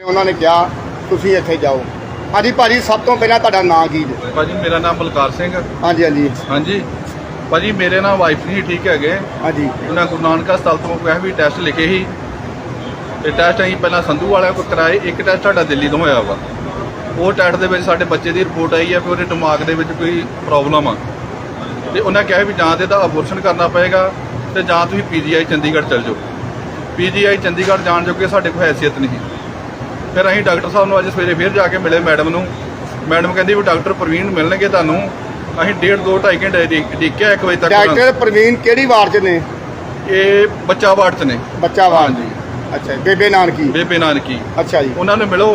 ਉਹਨਾਂ ਨੇ ਕਿਹਾ ਤੁਸੀਂ ਇੱਥੇ ਜਾਓ। ਹਾਂਜੀ ਭਾਜੀ ਸਭ ਤੋਂ ਪਹਿਲਾਂ ਤੁਹਾਡਾ ਨਾਂ ਕੀ ਜੀ? ਭਾਜੀ ਮੇਰਾ ਨਾਮ ਬਲਕਾਰ ਸਿੰਘ ਹਾਂਜੀ ਹਾਂਜੀ। ਹਾਂਜੀ। ਭਾਜੀ ਮੇਰੇ ਨਾਲ ਵਾਈਫ ਨਹੀਂ ਠੀਕ ਹੈਗੇ। ਹਾਂਜੀ। ਉਹਨਾਂ ਗੁਰੂ ਨਾਨਕ ਹਸਪਤਾਲ ਤੋਂ ਕਿਹਾ ਵੀ ਟੈਸਟ ਲਿਖੇ ਸੀ। ਤੇ ਟੈਸਟ ਅਸੀਂ ਪਹਿਲਾਂ ਸੰਧੂ ਵਾਲਿਆਂ ਕੋਲ ਕਰਾਏ। ਇੱਕ ਟੈਸਟ ਸਾਡਾ ਦਿੱਲੀ ਤੋਂ ਹੋਇਆ ਵਾ। ਉਹ ਟੈਸਟ ਦੇ ਵਿੱਚ ਸਾਡੇ ਬੱਚੇ ਦੀ ਰਿਪੋਰਟ ਆਈ ਹੈ ਕਿ ਉਹਦੇ ਦਿਮਾਗ ਦੇ ਵਿੱਚ ਕੋਈ ਪ੍ਰੋਬਲਮ ਆ। ਤੇ ਉਹਨਾਂ ਕਿਹਾ ਵੀ ਜਾਂ ਤੇ ਇਹਦਾ ਅਬੋਰਸ਼ਨ ਕਰਨਾ ਪਏਗਾ ਤੇ ਜਾਂ ਤੁਸੀਂ ਪੀਜੀਆਈ ਚੰਡੀਗੜ੍ਹ ਚਲ ਜਾਓ। ਪੀਜੀਆਈ ਚੰਡੀਗੜ੍ਹ ਜਾਣ ਜੋਗੇ ਸਾਡੇ ਕੋਲ ਹੈਸੀਅਤ ਨਹੀਂ। ਫਿਰ ਅਸੀਂ ਡਾਕਟਰ ਸਾਹਿਬ ਨੂੰ ਅੱਜ ਸਵੇਰੇ ਫਿਰ ਜਾ ਕੇ ਮਿਲੇ ਮੈਡਮ ਨੂੰ। ਮੈਡਮ ਕਹਿੰਦੀ ਵੀ ਡਾਕਟਰ ਪ੍ਰਵੀਨ ਮਿਲਣਗੇ ਤੁਹਾਨੂੰ। ਅਸੀਂ ਡੇਢ ਦੋ ਢਾਈ ਘੰਟੇ ਡੀਕਿਆ 1 ਵਜੇ ਤੱਕ ਡਾਕਟਰ ਪ੍ਰਵੀਨ ਕਿਹੜੀ ਵਾਰ ਚ ਨੇ। ਇਹ ਬੱਚਾ ਵਾਰਡ 'ਚ ਨੇ। ਬੱਚਾ ਵਾਰ ਹਾਂਜੀ। ਅੱਛਾ ਬੇਬੇ ਨਾਨਕੀ? ਬੇਬੇ ਨਾਨਕੀ। ਅੱਛਾ ਜੀ। ਉਹਨਾਂ ਨੂੰ ਮਿਲੋ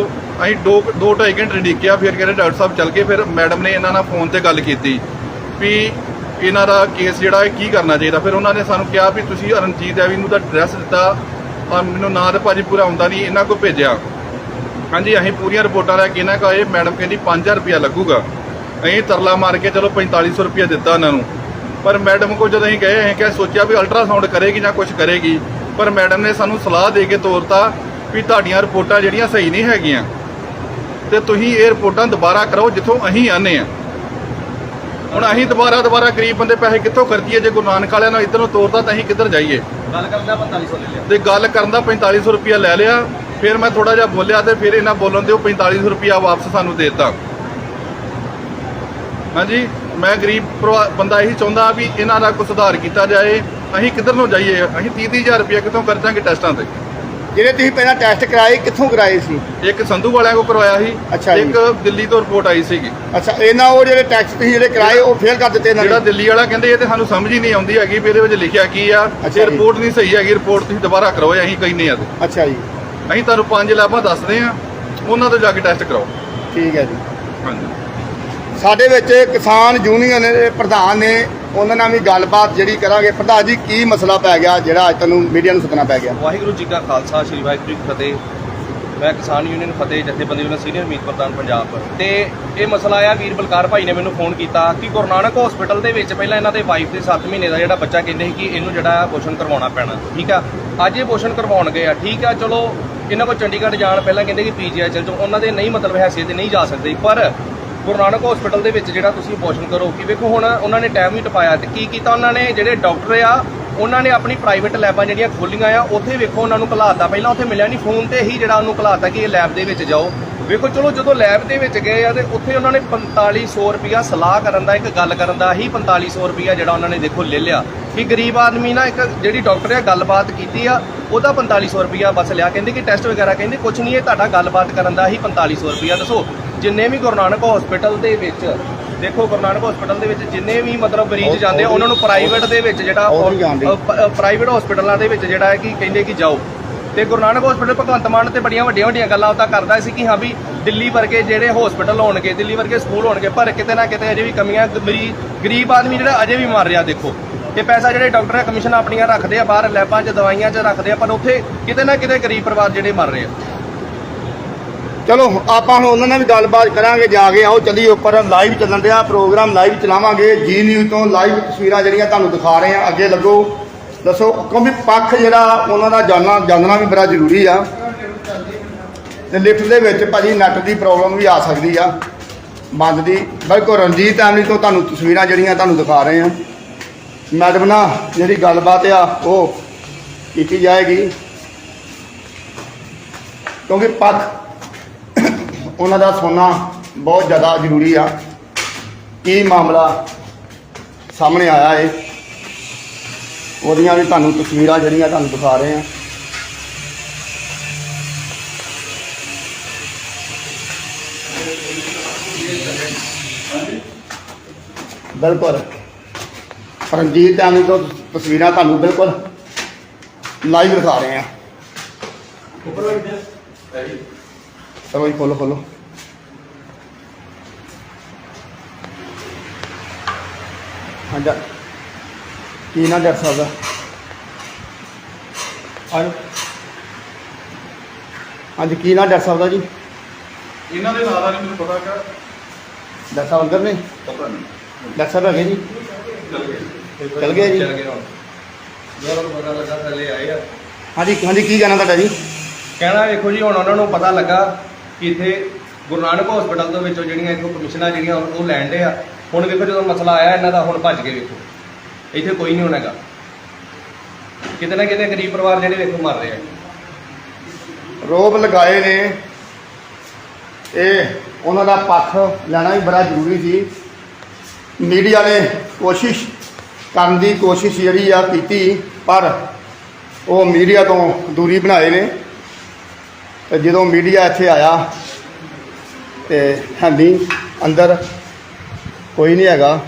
ਅਸੀਂ ਦੋ ਦੋ ਢਾਈ ਘੰਟੇ ਡੀਕਿਆ ਫਿਰ ਕਹਿੰਦੇ ਡਾਕਟਰ ਸਾਹਿਬ ਚੱਲ ਗਏ ਫਿਰ ਮੈਡਮ ਨੇ ਇਹਨਾਂ ਨਾਲ ਫੋਨ ਤੇ ਗੱਲ ਕੀਤੀ ਵੀ ਇਹਨਾਂ ਦਾ ਕੇਸ ਜਿਹੜਾ ਹੈ ਕੀ ਕਰਨਾ ਚਾਹੀਦਾ। ਫਿਰ ਉਹਨਾਂ ਨੇ ਸਾਨੂੰ ਕਿਹਾ ਵੀ ਤੁਸੀਂ ਰਣਜੀਤ ਐਵੀ ਨੂੰ ਦਾ ਐਡਰੈਸ ਦਿੱਤਾ ਔਰ ਮੈਨੂੰ ਨਾਂ ਤੇ ਭਾਜੀ ਪੂਰਾ ਆਉਂਦਾ ਨਹੀਂ ਇਹਨਾਂ ਕੋਲ ਭੇਜਿਆ। ਹਾਂਜੀ ਅਸੀਂ ਪੂਰੀਆਂ ਰਿਪੋਰਟਾਂ ਲੈ ਕੇ ਇਹਨਾਂ ਕੋਲ ਇਹ ਮੈਡਮ ਕਹਿੰਦੀ 5000 ਰੁਪਇਆ ਲੱਗੂਗਾ। ਅਸੀਂ ਤਰਲਾ ਮਾਰ ਕੇ ਚਲੋ 4500 ਰੁਪਇਆ ਦਿੱਤਾ ਉਹਨਾਂ ਨੂੰ। ਪਰ ਮੈਡਮ ਕੋਲ ਜਦੋਂ ਅਸੀਂ ਗਏ ਅਸੀਂ ਕਿਹਾ ਸੋਚਿਆ ਵੀ ਅਲਟਰਾਸਾਊਂਡ ਕਰੇਗੀ ਜਾਂ ਕੁਝ ਕਰੇਗੀ। ਪਰ ਮੈਡਮ ਨੇ ਸਾਨੂੰ ਸਲਾਹ ਦੇ ਕੇ ਤੋਰਤਾ ਵੀ ਤੁਹਾਡੀਆਂ ਰਿਪੋਰਟਾਂ ਜਿਹੜੀਆਂ ਸਹੀ ਨਹੀਂ ਹੈਗੀਆਂ। ਤੇ ਤੁਸੀਂ ਇਹ ਰਿਪੋਰਟਾਂ ਦੁਬਾਰਾ ਕਰਾਓ ਜਿੱਥੋਂ ਅਸੀਂ ਆਨੇ ਆ ਹੁਣ ਅਸੀਂ ਦੁਬਾਰਾ ਦੁਬਾਰਾ ਗਰੀਬ ਬੰਦੇ ਪੈਸੇ ਕਿੱਥੋਂ ਖਰਚੀਏ? ਜੇ ਗੁਰੂ ਨਾਨਕ ਵਾਲਿਆਂ ਨੂੰ ਇੱਧਰੋਂ ਤੋਰਤਾ ਤਾਂ ਅਸੀਂ ਕਿੱਧਰ ਜਾਈਏ? ਗੱਲ ਕਰਨ ਦਾ 4500 ਲੈ ਲਿਆ। ਤੇ ਗੱਲ ਕਰਨ ਦਾ 4500 ਰੁਪਇਆ ਲੈ ਲਿਆ। ਫਿਰ ਮੈਂ ਥੋੜਾ ਜਿਹਾ ਬੋਲਿਆ ਤੇ ਫਿਰ ਇਹਨਾਂ ਬੋਲਣ ਦੇ ਉਹ 4500 ਰੁਪਇਆ ਵਾਪਸ ਸਾਨੂੰ ਦੇਤਾ। ਹਾਂਜੀ ਮੈਂ ਗਰੀਬ ਬੰਦਾ ਇਹੀ ਚਾਹੁੰਦਾ ਵੀ ਇਹਨਾਂ ਦਾ ਕੋਈ ਸੁਧਾਰ ਕੀਤਾ ਜਾਏ। ਅਸੀਂ ਕਿੱਧਰ ਨੂੰ ਜਾਈਏ? ਅਸੀਂ 30 30000 ਰੁਪਇਆ ਕਿੱਥੋਂ ਖਰਚਾਂਗੇ ਟੈਸਟਾਂ ਤੇ? ਜਿਹੜੇ ਤੁਸੀਂ ਪਹਿਲਾਂ ਟੈਸਟ ਕਰਾਏ ਕਿੱਥੋਂ ਕਰਾਏ ਸੀ? ਇੱਕ ਸੰਧੂ ਵਾਲਿਆਂ ਕੋ ਕਰਵਾਇਆ ਸੀ। ਇੱਕ ਦਿੱਲੀ ਤੋਂ ਰਿਪੋਰਟ ਆਈ ਸੀਗੀ। ਅੱਛਾ ਇਹਨਾਂ ਉਹ ਜਿਹੜੇ ਟੈਸਟ ਤੁਸੀਂ ਜਿਹੜੇ ਕਰਾਏ ਉਹ ਫੇਲ ਕਰ ਦਿੱਤੇ ਇਹਨਾਂ ਜਿਹੜਾ ਦਿੱਲੀ ਵਾਲਾ ਕਹਿੰਦੇ ਇਹ ਤੇ ਸਾਨੂੰ ਸਮਝ ਹੀ ਨਹੀਂ ਆਉਂਦੀ ਹੈਗੀ ਵੀ ਇਹਦੇ ਵਿੱਚ ਲਿਖਿਆ ਕੀ ਆ। ਰਿਪੋਰਟ ਨਹੀਂ ਸਹੀ ਹੈਗੀ ਰਿਪੋਰਟ ਤੁਸੀਂ ਦੁਬਾਰਾ ਕਰੋ ਅਸੀਂ ਕਹਿੰਦੇ ਆ ਤੇ। ਅੱਛਾ ਜੀ। ਅਸੀਂ ਤੁਹਾਨੂੰ ਪੰਜ ਲੈਬਾਂ ਦੱਸਦੇ ਆ ਉਹਨਾਂ ਤੋਂ ਜਾ ਕੇ ਟੈਸਟ ਕਰਾਓ। ਠੀਕ ਹੈ ਜੀ। ਹਾਂਜੀ। ਸਾਡੇ ਵਿੱਚ ਕਿਸਾਨ ਯੂਨੀਅਨ ਦੇ ਪ੍ਰਧਾਨ ਨੇ ਉਹਨਾਂ ਨਾਲ ਵੀ ਗੱਲਬਾਤ ਜਿਹੜੀ ਕਰਾਂਗੇ। ਪ੍ਰਧਾਨ ਜੀ ਕੀ ਮਸਲਾ ਪੈ ਗਿਆ ਜਿਹੜਾ ਅੱਜ ਤੁਹਾਨੂੰ ਮੀਡੀਆ ਨੂੰ ਸੱਦਣਾ ਪੈ ਗਿਆ? ਵਾਹਿਗੁਰੂ ਜੀ ਕਾ ਖਾਲਸਾ ਸ੍ਰੀ ਵਾਹਿਗੁਰੂ ਜੀ ਕੀ ਫਤਿਹ। ਮੈਂ ਕਿਸਾਨ ਯੂਨੀਅਨ ਫਤਿਹ ਜਥੇਬੰਦੀ ਵੱਲੋਂ ਸੀਨੀਅਰ ਮੀਤ ਪ੍ਰਧਾਨ ਪੰਜਾਬ ਤੇ ਇਹ ਮਸਲਾ ਆ ਵੀਰ ਬਲਕਾਰ ਭਾਈ ਨੇ ਮੈਨੂੰ ਫੋਨ ਕੀਤਾ ਕਿ ਗੁਰੂ ਨਾਨਕ ਹਸਪੀਟਲ ਦੇ ਵਿੱਚ ਪਹਿਲਾਂ ਇਹਨਾਂ ਦੇ ਵਾਈਫ ਦੇ 7 ਮਹੀਨੇ ਦਾ ਜਿਹੜਾ ਬੱਚਾ ਕਹਿੰਦੇ ਸੀ ਕਿ ਇਹਨੂੰ ਜਿਹੜਾ ਅਬੋਰਸ਼ਨ ਕਰਵਾਉਣਾ ਪੈਣਾ। ਠੀਕ ਆ? ਅੱਜ ਇਹ ਅਬੋਰਸ਼ਨ ਕਰਵਾਉਣ ਗਏ ਆ। ਠੀਕ ਆ ਚਲੋ ਇਹਨਾਂ ਕੋਲ ਚੰਡੀਗੜ੍ਹ ਜਾਣ ਪਹਿਲਾਂ ਕਹਿੰਦੇ ਕਿ ਪੀਜੀਆਈ ਚਲ ਜਾਓ ਉਹਨਾਂ ਦੇ ਨਹੀਂ ਮਤਲਬ ਹੈਸੀਅਤ ਤੇ ਨਹੀਂ ਜਾ ਸਕਦੇ। ਪਰ ਗੁਰੂ ਨਾਨਕ ਹਸਪੀਟਲ ਦੇ ਵਿੱਚ ਜਿਹੜਾ ਤੁਸੀਂ ਅਬੋਰਸ਼ਨ ਕਰੋ, ਕਿ ਵੇਖੋ ਹੁਣ ਉਹਨਾਂ ਨੇ ਟਾਈਮ ਹੀ ਟਪਾਇਆ ਤੇ ਕੀ ਕੀਤਾ ਉਹਨਾਂ ਨੇ? ਜਿਹੜੇ ਡਾਕਟਰ ਆ, ਉਹਨਾਂ ਨੇ ਆਪਣੀ ਪ੍ਰਾਈਵੇਟ ਲੈਬਾਂ ਜਿਹੜੀਆਂ ਖੋਲੀਆਂ ਆ, ਉੱਥੇ ਵੇਖੋ ਉਹਨਾਂ ਨੂੰ ਘਲਾਤਾ। ਪਹਿਲਾਂ ਉੱਥੇ ਮਿਲਿਆ ਨਹੀਂ ਫੋਨ ਤੇ ਹੀ ਜਿਹੜਾ ਉਹਨੂੰ ਘਲਾਤਾ ਕਿ ਇਹ ਲੈਬ ਦੇ ਵਿੱਚ ਜਾਓ। ਵੇਖੋ ਚਲੋ ਜਦੋਂ ਲੈਬ ਦੇ ਵਿੱਚ ਗਏ ਆ ਤੇ ਉੱਥੇ ਉਹਨਾਂ ਨੇ 4500 ਰੁਪਿਆ ਸਲਾਹ ਕਰਨ ਦਾ, ਇੱਕ ਗੱਲ ਕਰਨ ਦਾ ਹੀ 4500 ਰੁਪਿਆ ਜਿਹੜਾ ਉਹਨਾਂ ਨੇ ਦੇਖੋ ਲੈ ਲਿਆ। ਕਿ ਗਰੀਬ ਆਦਮੀ ਨਾ ਇੱਕ ਜਿਹੜੀ ਡਾਕਟਰ ਆ ਗੱਲਬਾਤ ਕੀਤੀ ਆ ਉਹਦਾ 4500 ਰੁਪਿਆ ਬਸ ਲਿਆ। ਕਹਿੰਦੇ ਕਿ ਟੈਸਟ ਵਗੈਰਾ ਕਹਿੰਦੇ ਕੁਝ ਨਹੀਂ ਇਹ ਤੁਹਾਡਾ ਗੱਲਬਾਤ ਕਰਨ ਦਾ ਹੀ 4500 ਰੁਪਿਆ ਦੱਸੋ ਜਿੰਨੇ ਵੀ ਗੁਰੂ ਨਾਨਕ ਹਸਪੀਟਲ ਦੇ ਵਿੱਚ ਦੇਖੋ ਗੁਰੂ ਨਾਨਕ ਹਸਪੀਟਲ ਦੇ ਵਿੱਚ ਜਿੰਨੇ ਵੀ ਮਤਲਬ ਮਰੀਜ਼ ਜਾਂਦੇ ਆ ਉਹਨਾਂ ਨੂੰ ਪ੍ਰਾਈਵੇਟ ਦੇ ਵਿੱਚ ਜਿਹੜਾ ਵੀ। ਪ੍ਰਾਈਵੇਟ ਹਸਪੀਟਲਾਂ ਦੇ ਵਿੱਚ ਜਿਹੜਾ ਹੈ ਕਿ ਕਹਿੰਦੇ ਕਿ ਜਾਓ। ਤੇ ਗੁਰੂ ਨਾਨਕ ਹਸਪੀਟਲ ਭਗਵੰਤ ਮਾਨ ਤੇ ਬੜੀਆਂ ਵੱਡੀਆਂ ਵੱਡੀਆਂ ਗੱਲਾਂ ਉਹ ਤਾਂ ਕਰਦਾ ਸੀ ਕਿ ਹਾਂ ਵੀ ਦਿੱਲੀ ਵਰਗੇ ਜਿਹੜੇ ਹਸਪੀਟਲ ਹੋਣਗੇ ਦਿੱਲੀ ਵਰਗੇ ਸਕੂਲ ਹੋਣਗੇ ਪਰ ਕਿਤੇ ਨਾ ਕਿਤੇ ਅਜੇ ਵੀ ਕਮੀਆਂ ਮਰੀਜ਼ ਗਰੀਬ ਆਦਮੀ ਜਿਹੜਾ ਅਜੇ ਵੀ ਮਰ ਰਿਹਾ ਦੇਖੋ। ਤੇ ਪੈਸਾ ਜਿਹੜੇ ਡਾਕਟਰ ਆ ਕਮਿਸ਼ਨ ਆਪਣੀਆਂ ਰੱਖਦੇ ਆ, ਬਾਹਰ ਲੈਬਾਂ 'ਚ, ਦਵਾਈਆਂ 'ਚ ਰੱਖਦੇ ਆ ਪਰ ਉੱਥੇ ਕਿਤੇ ਨਾ ਕਿਤੇ ਗਰੀਬ ਪਰਿਵਾਰ ਜਿਹੜੇ ਮਰ ਰਹੇ ਆ। ਚਲੋ, ਆਪਾਂ ਹੁਣ ਉਹਨਾਂ ਨਾਲ ਵੀ ਗੱਲਬਾਤ ਕਰਾਂਗੇ, ਜਾ ਕੇ ਆਓ ਚੱਲੀ ਉੱਪਰ ਲਾਈਵ ਚੱਲਣ ਰਿਹਾ ਪ੍ਰੋਗਰਾਮ ਲਾਈਵ ਚਲਾਵਾਂਗੇ ਜੀ ਨਿਊਜ਼ ਤੋਂ ਲਾਈਵ ਤਸਵੀਰਾਂ ਜਿਹੜੀਆਂ ਤੁਹਾਨੂੰ ਦਿਖਾ ਰਹੇ ਆ, ਅੱਗੇ ਲੱਗੋ। ਦੱਸੋ, ਕਿਉਂਕਿ ਪੱਖ ਜਿਹੜਾ ਉਹਨਾਂ ਦਾ ਜਾਨਣਾ, ਜਾਣਨਾ ਵੀ ਬੜਾ ਜ਼ਰੂਰੀ ਆ। ਤੇ ਲਿਫਟ ਦੇ ਵਿੱਚ ਭਾਜੀ ਨੈਟ ਦੀ ਪ੍ਰੋਬਲਮ ਵੀ ਆ ਸਕਦੀ ਆ। ਬੰਦ ਦੀ, ਬਿਲਕੁਲ ਰਣਜੀਤ ਐਮਲੀ ਤੋਂ ਤੁਹਾਨੂੰ ਤਸਵੀਰਾਂ ਜਿਹੜੀਆਂ ਤੁਹਾਨੂੰ ਦਿਖਾ ਰਹੇ ਆ। ਮੈਡਮ ਨਾਲ ਜਿਹੜੀ ਗੱਲਬਾਤ ਆ, ਉਹ ਕੀਤੀ ਜਾਏਗੀ। ਕਿਉਂਕਿ ਪੱਖ ਉਹਨਾਂ ਦਾ ਸੁਣਨਾ ਬਹੁਤ ਜ਼ਿਆਦਾ ਜ਼ਰੂਰੀ ਆ। ਕੀ ਮਾਮਲਾ ਸਾਹਮਣੇ ਆਇਆ ਏ? ਉਹਦੀਆਂ ਵੀ ਤੁਹਾਨੂੰ ਤਸਵੀਰਾਂ ਜਿਹੜੀਆਂ ਤੁਹਾਨੂੰ ਦਿਖਾ ਰਹੇ ਆ। ਬਿਲਕੁਲ। ਰਣਜੀਤ ਐਮੀ ਤੋਂ ਤਸਵੀਰਾਂ ਤੁਹਾਨੂੰ ਬਿਲਕੁਲ ਲਾਈਵ ਦਿਖਾ ਰਹੇ ਆ ਚਲੋ ਜੀ ਖੋਲੋ ਖੋਲੋ। ਹਾਂਜੀ ਕੀ ਨਾ ਡਾਕਟਰ ਸਾਹਿਬ ਦਾ? ਆਜੋ ਹਾਂਜੀ ਕੀ ਨਾ ਡਾਕਟਰ ਸਾਹਿਬ ਦਾ ਜੀ? ਇਹਨਾਂ ਦੇ ਨਾਂ ਦਾ ਨਹੀਂ ਮੈਨੂੰ ਪਤਾ ਕਿ ਡਾਕਟਰ ਸਾਹਿਬ ਅੰਦਰ ਨੇ? ਪਤਾ ਨਹੀਂ। ਡਾਕਟਰ ਸਾਹਿਬ ਹੈਗੇ ਜੀ। ਚੱਲ ਗਏ ਚਲ ਗਏ ਜੀ। ਚਲ ਗਏ ਹੁਣ। ਜਦੋਂ ਪਤਾ ਲੱਗਾ ਥੱਲੇ ਆਏ ਆ। ਹਾਂਜੀ ਹਾਂਜੀ ਕੀ ਕਹਿਣਾ ਤੁਹਾਡਾ ਜੀ? ਕਹਿਣਾ ਵੇਖੋ ਜੀ ਹੁਣ ਉਹਨਾਂ ਨੂੰ ਪਤਾ ਲੱਗਾ ਕਿ ਇੱਥੇ ਗੁਰੂ ਨਾਨਕ ਹਸਪੀਟਲ ਦੇ ਵਿੱਚੋਂ ਜਿਹੜੀਆਂ ਇੱਥੋਂ ਕਮਿਸ਼ਨਾਂ ਜਿਹੜੀਆਂ ਉਹ ਉਹ ਲੈਣ ਦੇ ਆ। ਹੁਣ ਵੇਖੋ ਜਦੋਂ ਮਸਲਾ ਆਇਆ ਇਹਨਾਂ ਦਾ ਹੁਣ ਭੱਜ ਕੇ ਵੇਖੋ। ਇੱਥੇ ਕੋਈ ਨਹੀਂ ਹੋਣਾਗਾ ਕਿਤੇ ਨਾ ਕਿਤੇ ਗਰੀਬ ਪਰਿਵਾਰ ਜਿਹੜੇ ਵੇਖੋ ਮਰ ਰਹੇ ਆ। ਰੋਬ ਲਗਾਏ ਨੇ। ਇਹ ਉਹਨਾਂ ਦਾ ਪੱਖ ਲੈਣਾ ਵੀ ਬੜਾ ਜ਼ਰੂਰੀ ਸੀ। ਮੀਡੀਆ ਨੇ ਕੋਸ਼ਿਸ਼ ਕਰਨ ਦੀ ਕੋਸ਼ਿਸ਼ ਜਿਹੜੀ ਆ ਕੀਤੀ, ਪਰ ਉਹ ਮੀਡੀਆ ਤੋਂ ਦੂਰੀ ਬਣਾਏ ਨੇ। ਤੇ ਜਦੋਂ ਮੀਡੀਆ ਇੱਥੇ ਆਇਆ ਤੇ ਹੈਂਦੀ ਅੰਦਰ ਕੋਈ ਨਹੀਂ ਹੈਗਾ,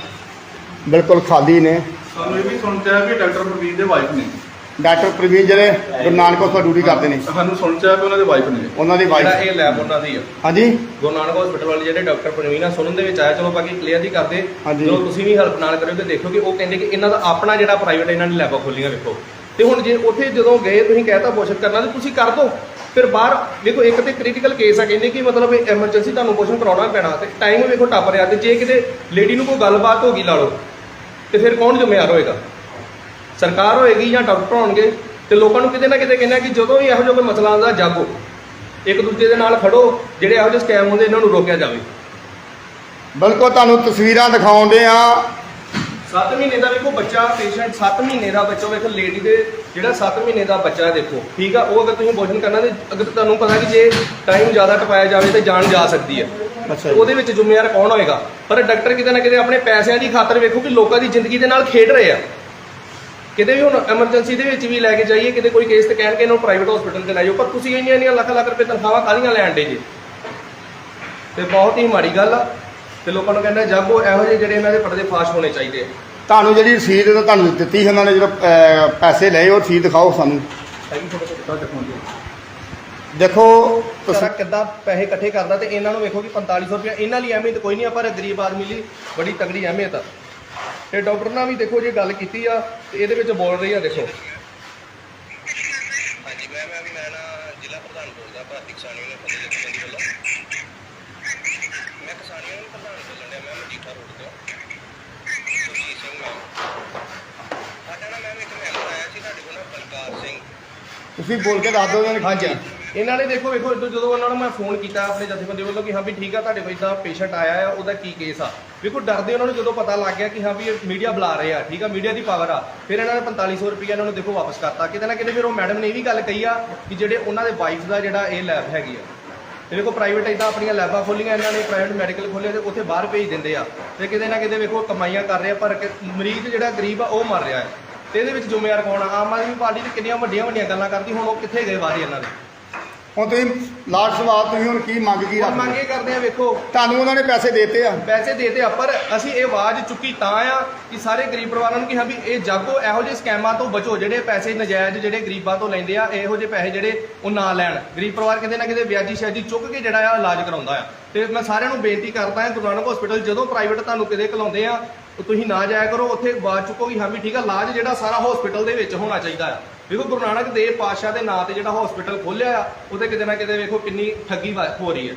ਬਿਲਕੁਲ ਖਾਲੀ ਨੇ। ਸਾਨੂੰ ਇਹ ਵੀ ਸੁਣ ਚ ਆਇਆ ਡਾਕਟਰ ਪ੍ਰਵੀਨ ਦੇ ਵਾਈਫ ਨੇ। ਡਾਕਟਰ ਪ੍ਰਵੀਨ ਜਿਹੜੇ ਗੁਰੂ ਨਾਨਕ ਹਸਪਤਾਲ ਡਿਊਟੀ ਕਰਦੇ ਨੇ। ਸਾਨੂੰ ਸੁਣ ਚ ਆਇਆ ਵੀ ਉਹਨਾਂ ਦੇ ਵਾਈਫ ਨੇ। ਉਹਨਾਂ ਦੀ ਜਿਹੜਾ ਵਾਈਫ ਇਹ ਲੈਬ ਉਹਨਾਂ ਦੀ ਆ। ਹਾਂਜੀ। ਗੁਰੂ ਨਾਨਕ ਹਸਪੀਟਲ ਵਾਲੇ ਜਿਹੜੇ ਡਾਕਟਰ ਪ੍ਰਵੀਨ ਆ ਸੁਣਨ ਦੇ ਵਿੱਚ ਆਇਆ ਚਲੋ ਬਾਕੀ ਕਲੀਅਰ ਹੀ ਕਰਦੇ। ਹਾਂਜੀ। ਜਦੋਂ ਤੁਸੀਂ ਵੀ ਹੈਲਪ ਨਾਲ ਕਰਿਓ ਤੇ ਦੇਖੋ ਕਿ ਉਹ ਕਹਿੰਦੇ ਕਿ ਇਹਨਾਂ ਦਾ ਆਪਣਾ ਜਿਹੜਾ ਪ੍ਰਾਈਵੇਟ ਇਹਨਾਂ ਨੇ ਲੈਬਾਂ ਖੋਲੀਆਂ ਵੇਖੋ। ਤੇ ਹੁਣ ਜੇ ਉੱਥੇ ਜਦੋਂ ਗਏ ਤੁਸੀਂ ਕਹਿਤਾ ਪੋਸ਼ਣ ਕਰਨਾ ਤੇ ਤੁਸੀਂ ਕਰ ਦਿਓ ਫਿਰ ਬਾਹਰ ਦੇਖੋ ਇੱਕ ਤੇ ਕ੍ਰਿਟੀਕਲ ਕੇਸ ਆ ਕਹਿੰਦੇ ਕਿ ਮਤਲਬ ਇਹ ਐਮਰਜੈਂਸੀ ਤੁਹਾਨੂੰ ਪੋਸ਼ਣ ਕਰਾਉਣਾ ਪੈਣਾ। ਤੇ ਟਾਈਮ ਵੇਖੋ ਟੱਪ ਰਿਹਾ। ਤੇ ਜੇ ਕਿਤੇ ਲੇਡੀ ਨੂੰ ਕੋਈ ਗੱਲਬਾਤ ਹੋ ਗਈ ਲਾ ਲਓ ਤੇ ਫਿਰ ਕੌਣ ਜ਼ਿੰਮੇਵਾਰ ਹੋਏਗਾ? ਸਰਕਾਰ ਹੋਏਗੀ ਜਾਂ ਡਾਕਟਰ ਹੋਣਗੇ ਤੇ ਲੋਕਾਂ ਨੂੰ ਕਿਤੇ ਨਾ ਕਿਤੇ ਕਹਿੰਦੇ ਆ ਕਿ ਜਦੋਂ ਵੀ ਇਹੋ ਜਿਹਾ ਕੋਈ ਮਸਲਾ ਆਉਂਦਾ ਜਾਗੋ। ਇੱਕ ਦੂਜੇ ਦੇ ਨਾਲ ਖੜੋ ਜਿਹੜੇ ਇਹੋ ਜਿਹੇ ਸਕੈਮ ਹੁੰਦੇ ਇਹਨਾਂ ਨੂੰ ਰੋਕਿਆ ਜਾਵੇ। ਬਿਲਕੁਲ ਤੁਹਾਨੂੰ ਤਸਵੀਰਾਂ ਦਿਖਾਉਂਦੇ ਆ 7 ਮਹੀਨੇ ਦਾ ਵੇਖੋ ਬੱਚਾ ਪੇਸ਼ੈਂਟ 7 ਮਹੀਨੇ ਦਾ ਬੱਚਾ ਵੇਖੋ ਲੇਡੀ ਦੇ ਜਿਹੜਾ 7 ਮਹੀਨੇ ਦਾ ਬੱਚਾ ਦੇਖੋ। ਠੀਕ ਆ ਉਹ ਅਗਰ ਤੁਸੀਂ ਭੋਜਨ ਕਰਨਾ ਤੇ ਅਗਰ ਤੁਹਾਨੂੰ ਪਤਾ ਕਿ ਜੇ ਟਾਈਮ ਜ਼ਿਆਦਾ ਟਪਾਇਆ ਜਾਵੇ ਤੇ ਜਾਨ ਜਾ ਸਕਦੀ ਹੈ। ਅੱਛਾ ਉਹਦੇ ਵਿੱਚ ਜ਼ਿੰਮੇਵਾਰ ਕੌਣ ਹੋਏਗਾ? ਪਰ ਡਾਕਟਰ ਕਿਤੇ ਨਾ ਕਿਤੇ ਆਪਣੇ ਪੈਸਿਆਂ ਦੀ ਖਾਤਰ ਵੇਖੋ ਕਿ ਲੋਕਾਂ ਦੀ ਜ਼ਿੰਦਗੀ ਦੇ ਨਾਲ ਖੇਡ ਰਹੇ ਆ। ਕਿਤੇ ਵੀ ਹੁਣ ਐਮਰਜੈਂਸੀ ਦੇ ਵਿੱਚ ਵੀ ਲੈ ਕੇ ਜਾਈਏ ਕਿਤੇ ਕੋਈ ਕੇਸ ਤੇ ਕਹਿਣਗੇ ਇਹਨੂੰ ਪ੍ਰਾਈਵੇਟ ਹਸਪੀਟਲ ਤੇ ਲੈ ਜਾਓ ਪਰ ਤੁਸੀਂ ਇੰਨੀਆਂ ਇੰਨੀਆਂ ਲੱਖ ਲੱਖ ਰੁਪਏ ਤਨਖਾਹਾਂ ਕਾਹਦੀਆਂ ਲੈਣ ਦੇ ਜੀ? ਤੇ ਬਹੁਤ ਹੀ ਮਾੜੀ ਗੱਲ ਆ ਤੇ ਲੋਕਾਂ ਨੂੰ ਕਹਿੰਦਾ ਜਾਗੋ ਇਹੋ ਜਿਹੇ ਜਿਹੜੇ ਇਹਨਾਂ ਦੇ ਪਰਦੇ ਫਾਸ਼ ਹੋਣੇ ਚਾਹੀਦੇ ਆ। ਤੁਹਾਨੂੰ ਜਿਹੜੀ ਰਸੀਦ ਤਾਂ ਤੁਹਾਨੂੰ ਦਿੱਤੀ ਸੀ ਉਹਨਾਂ ਨੇ ਜਦੋਂ ਅਹ, ਪੈਸੇ ਲਏ ਉਹ ਰਸੀਦ ਦਿਖਾਓ ਸਾਨੂੰ। ਦੇਖੋ ਸਾਰਾ ਕਿੱਦਾਂ ਪੈਸੇ ਇਕੱਠੇ ਕਰਦਾ ਤੇ ਇਹਨਾਂ ਨੂੰ ਵੇਖੋ ਕਿ 4500 ਰੁਪਏ ਇਹਨਾਂ ਲਈ ਅਹਿਮੀਅਤ ਕੋਈ ਨਹੀਂ ਆ ਪਰ ਗਰੀਬ ਆਦਮੀ ਲਈ ਬੜੀ ਤਗੜੀ ਅਹਿਮੀਅਤ ਆ। ਤੇ ਡਾਕਟਰ ਨਾਲ ਵੀ ਦੇਖੋ ਜੇ ਗੱਲ ਕੀਤੀ ਆ ਤੇ ਇਹਦੇ ਵਿੱਚ ਬੋਲ ਰਹੀ ਆ ਦੇਖੋ। ਹਾਂਜੀ ਮੈਂ ਮੈਂ ਮੈਂ ਨਾ ਜ਼ਿਲ੍ਹਾ ਪ੍ਰਧਾਨ ਬੋਲਦਾ ਭਾਰਤੀ ਕਿਸਾਨ ਯੂਨੀਅਨ ਫਤਿਹ ਜਥੇਬੰਦੀ ਵੱਲੋਂ। ਮੈਂ ਕਿਸਾਨ ਯੂਨੀਅਨ ਪ੍ਰਧਾਨ ਬੋਲਣ ਡਿਆ ਮੈਂ ਮਜੀਠਾ ਰੋਡ ਤੋਂ। ਸੁਰਜੀਤ ਸਿੰਘ ਮੈਂ। ਸਾਡਾ ਨਾ ਮੈਮ ਇੱਕ ਮੈਂਬਰ ਆਇਆ ਸੀ ਤੁਹਾਡੇ ਕੋਲ ਨਾ ਬਲਕਾਰ ਸਿੰਘ। ਤੁਸੀਂ ਬੋਲ ਕੇ ਦੱਸ ਦਿਓ ਹਾਂਜੀ। ਇਹਨਾਂ ਨੇ ਦੇਖੋ, ਵੇਖੋ ਜਦੋਂ ਜਦੋਂ ਉਹਨਾਂ ਨੂੰ ਮੈਂ ਫੋਨ ਕੀਤਾ ਆਪਣੇ ਜਥੇਬੰਦੀ ਵੱਲੋਂ ਕਿ ਹਾਂ ਵੀ ਠੀਕ ਆ, ਤੁਹਾਡੇ ਕੋਲ ਇਦਾਂ ਪੇਸ਼ੈਂਟ ਆਇਆ ਆ, ਉਹਦਾ ਕੀ ਕੇਸ ਆ? ਵੇਖੋ, ਡਰਦੇ ਉਹਨਾਂ ਨੂੰ ਜਦੋਂ ਪਤਾ ਲੱਗ ਗਿਆ ਕਿ ਹਾਂ ਵੀ ਇਹ ਮੀਡੀਆ ਬੁਲਾ ਰਹੇ ਆ, ਠੀਕ ਆ ਮੀਡੀਆ ਦੀ ਪਾਵਰ ਆ, ਫਿਰ ਇਹਨਾਂ ਨੇ 4500 ਰੁਪਏ ਇਹਨਾਂ ਨੂੰ ਦੇਖੋ ਵਾਪਸ ਕਰਤਾ। ਕਿਤੇ ਨਾ ਕਿਤੇ ਫਿਰ ਉਹ ਮੈਡਮ ਨੇ ਇਹ ਵੀ ਗੱਲ ਕਹੀ ਆ ਕਿ ਜਿਹੜੇ ਉਹਨਾਂ ਦੇ ਵਾਈਫ ਦਾ ਜਿਹੜਾ ਇਹ ਲੈਬ ਹੈਗੀ ਆ, ਤੇ ਵੇਖੋ ਪ੍ਰਾਈਵੇਟ ਇਦਾਂ ਆਪਣੀਆਂ ਲੈਬਾਂ ਖੋਲੀਆਂ, ਇਹਨਾਂ ਨੇ ਪ੍ਰਾਈਵੇਟ ਮੈਡੀਕਲ ਖੋਲ੍ਹੇ ਤੇ ਉੱਥੇ ਬਾਹਰ ਭੇਜ ਦਿੰਦੇ ਆ। ਤੇ ਕਿਤੇ ਨਾ ਕਿਤੇ ਵੇਖੋ ਕਮਾਈਆਂ ਕਰ ਰਹੇ ਆ, ਪਰ ਮਰੀਜ਼ ਜਿਹੜਾ ਗਰੀਬ ਆ, ਉਹ ਮਰ ਰਿਹਾ ਹੈ। ਤੇ ਇਹਦੇ ਵਿੱਚ ਜ਼ਿੰਮੇਵਾਰ ਕੌਣ ਆ? ਆਮ ਆਦਮੀ ਪਾਰਟੀ ਤੇ ਕਿੰਨੀਆਂ ਵੱਡੀਆਂ ਵੱਡੀਆਂ ਗੱਲਾਂ ਕਰਦੀ ਹੁਣ ਉਹ ਕਿੱਥੇ ਗਏ ਵਾਰੀ ਇਹਨਾਂ ਦੇ? ਹੁਣ ਤੁਸੀਂ ਲਾਸਟ ਸਵਾਲ ਤੁਸੀਂ ਹੁਣ ਕੀ ਮੰਗ ਕੀ ਹੁਣ ਰੱਖਦੇ? ਮੰਗੇ ਕਰਦੇ ਆ ਵੇਖੋ। ਤੁਹਾਨੂੰ ਉਹਨਾਂ ਨੇ ਪੈਸੇ ਦੇਤੇ ਆ। ਪੈਸੇ ਦੇਤੇ ਆ ਪਰ ਅਸੀਂ ਇਹ ਆਵਾਜ਼ ਚੁੱਕੀ ਤਾਂ ਆ ਕਿ ਸਾਰੇ ਗਰੀਬ ਪਰਿਵਾਰਾਂ ਨੂੰ ਕਿ ਹਾਂ ਵੀ ਇਹ ਜਾਗੋ ਇਹੋ ਜਿਹੇ ਸਕੈਮਾਂ ਤੋਂ ਬਚੋ ਜਿਹੜੇ ਪੈਸੇ ਨਜਾਇਜ਼ ਜਿਹੜੇ ਗਰੀਬਾਂ ਤੋਂ ਲੈਂਦੇ ਆ ਇਹੋ ਜਿਹੇ ਪੈਸੇ ਜਿਹੜੇ ਉਹ ਨਾ ਲੈਣ। ਗਰੀਬ ਪਰਿਵਾਰ ਕਿਤੇ ਨਾ ਕਿਤੇ ਵਿਆਜੀ ਸ਼ਿਆਜੀ ਚੁੱਕ ਕੇ ਜਿਹੜਾ ਆ ਇਲਾਜ ਕਰਾਉਂਦਾ ਆ। ਤੇ ਮੈਂ ਸਾਰਿਆਂ ਨੂੰ ਬੇਨਤੀ ਕਰਦਾ ਹਾਂ ਗੁਰੂ ਨਾਨਕ ਹਸਪੀਟਲ ਜਦੋਂ ਪ੍ਰਾਈਵੇਟ ਤੁਹਾਨੂੰ ਕਿਤੇ ਘਲਾਉਂਦੇ ਆ ਉਹ ਤੁਸੀਂ ਨਾ ਜਾਇਆ ਕਰੋ ਉੱਥੇ ਬਾਅਦ ਚੁੱਕੋ ਕਿ ਹਾਂ ਵੀ ਠੀਕ ਆ ਇਲਾਜ ਜਿਹੜਾ ਸਾਰਾ ਹਸਪੀਟਲ ਦੇ ਵਿੱਚ ਹੋਣਾ ਚਾਹੀਦਾ ਆ। ਵੇਖੋ ਗੁਰੂ ਨਾਨਕ ਦੇਵ ਪਾਤਸ਼ਾਹ ਦੇ ਨਾਂ ਤੇ ਜਿਹੜਾ ਹਸਪੀਟਲ ਖੋਲਿਆ ਆ ਉਹਦੇ ਕਿਤੇ ਨਾ ਕਿਤੇ ਵੇਖੋ ਕਿੰਨੀ ਠੱਗੀ ਹੋ ਰਹੀ ਹੈ।